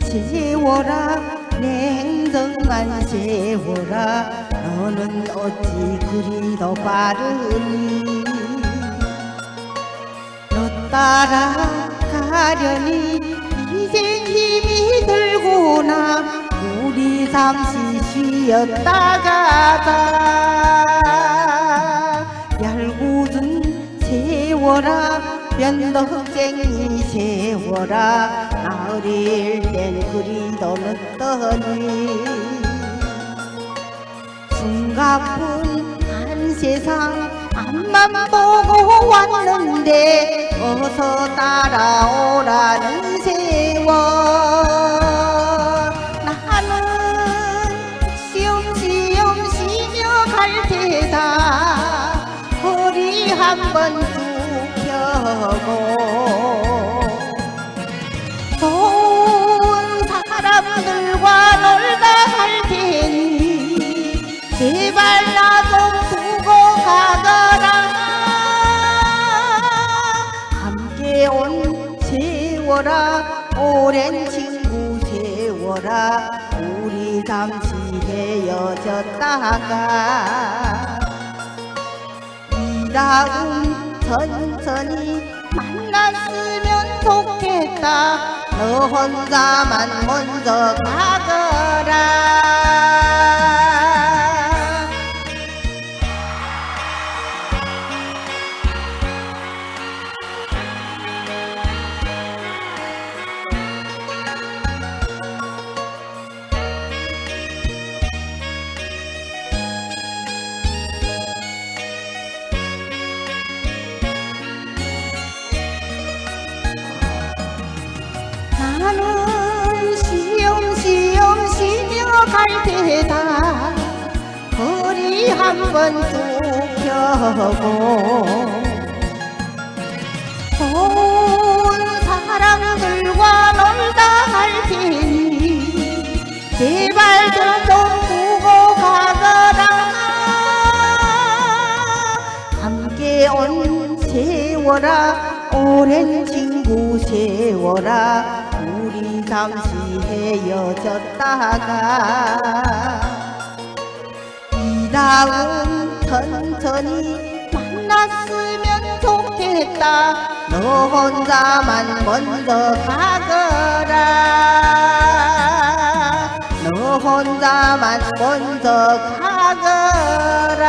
세워라. 내 행성만 세워라. 너는 어찌 그리 더 빠르니 너 따라가려니 이젠 힘이 들고나. 우리 잠시 쉬었다 가자. 얄궂은 세워라. 변덕쟁이 세워라 나 어릴 땐 그리 더 늦더니 숨가쁜 한 세상 앞만 보고 왔는데 어서 따라오라는 세월. 나는 시험시험 쉬며 갈 테다. 허리 한번 세워라. 오랜 친구 세워라. 우리 잠시 헤어졌다가 이 다음 천천히 만났으면 좋겠다. 너 혼자만 먼저 가거라 갈 테다 허리 한번 쭉 펴고 좋은 사람들과 놀다 갈 테니 제발 좀 두고 가거라 함께 온 세워라? 오랜 친구 세워라 우리 잠시 헤어졌다가 이 다음 천천히 만났으면 좋겠다. 너 혼자만 먼저 가거라. 너 혼자만 먼저 가거라